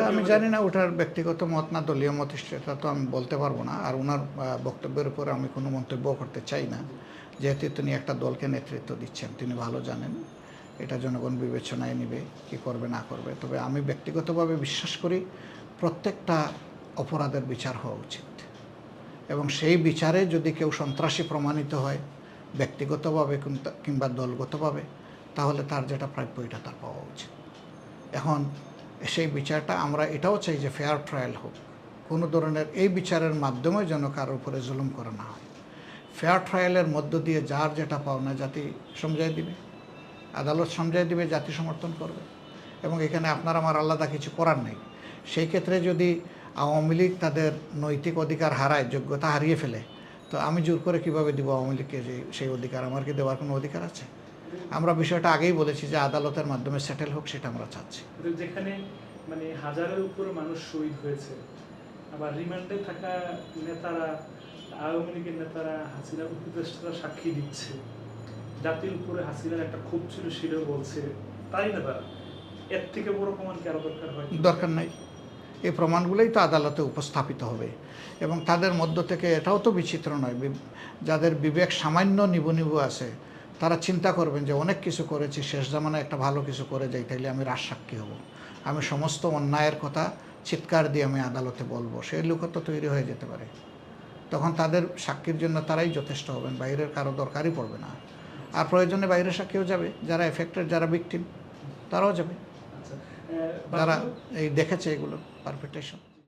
এটা আমি জানি না ওটার ব্যক্তিগত মত না দলীয় মত সেটা তো আমি বলতে পারব না। আর ওনার বক্তব্যের উপর আমি কোনো মন্তব্য করতে চাই না। যেহেতু তিনি একটা দলকে নেতৃত্ব দিচ্ছেন তিনি ভালো জানেন। এটা জনগণ বিবেচনায় নেবে কি করবে না করবে। তবে আমি ব্যক্তিগতভাবে বিশ্বাস করি প্রত্যেকটা অপরাধের বিচার হওয়া উচিত। এবং সেই বিচারে যদি কেউ সন্ত্রাসী প্রমাণিত হয় ব্যক্তিগতভাবে কিংবা- কিংবা দলগতভাবে তাহলে তার যেটা প্রাপ্য এটা তার পাওয়া উচিত। এখন সেই বিচারটা আমরা এটাও চাই যে ফেয়ার ট্রায়াল হোক। কোনো ধরনের এই বিচারের মাধ্যমে যেন কারোর উপরে জুলুম করা না হয়। ফেয়ার ট্রায়ালের মধ্য দিয়ে যার যেটা পাওনা জাতি সমঝাই দিবে, আদালত সমঝাই দিবে, জাতি সমর্থন করবে। এবং এখানে আপনার আমার আলাদা কিছু করার নেই। সেই ক্ষেত্রে যদি আওয়ামী লীগ তাদের নৈতিক অধিকার হারায়, যোগ্যতা হারিয়ে ফেলে, তো আমি জোর করে কীভাবে দিব আওয়ামী লীগকে সেই অধিকার? আমার কি দেওয়ার কোনো অধিকার আছে? আমরা বিষয়টা আগেই বলেছি যে আদালতের মাধ্যমে সেটেল হোক সেটা আমরা চাচ্ছি। যেখানে মানে হাজারের উপরে মানুষ শহীদ হয়েছে আবার রিমান্ডে থাকা নেতারা আওয়ামী লীগের নেতারা হাসিনার উপদেষ্টারা সাক্ষী দিচ্ছে। জাতির উপরে হাসিনার একটা ক্ষোভ ছিল সেটাও বলছে। তাই না তারা এর থেকে বড় প্রমাণ কি আরও দরকার হয়? দরকার নাই। এই প্রমাণগুলোই তো আদালতে উপস্থাপিত হবে। এবং তাদের মধ্য থেকে এটাও তো বিচিত্র নয় যাদের বিবেক সামান্য নিবু নিবু আছে তারা চিন্তা করবেন যে অনেক কিছু করেছি শেষ জামানায় একটা ভালো কিছু করে যাই তাইলে আমি রাজসাক্ষী হব। আমি সমস্ত অন্যায়ের কথা চিৎকার দিয়ে আমি আদালতে বলব। সেই লোকও তো তৈরি হয়ে যেতে পারে। তখন তাদের সাক্ষীর জন্য তারাই যথেষ্ট হবেন বাইরের কারও দরকারই পড়বে না। আর প্রয়োজনে বাইরের সাক্ষীও যাবে যারা এফেক্টেড যারা ভিকটিম তারাও যাবে। আচ্ছা যারা এই দেখেছে এগুলো পারপিটেশন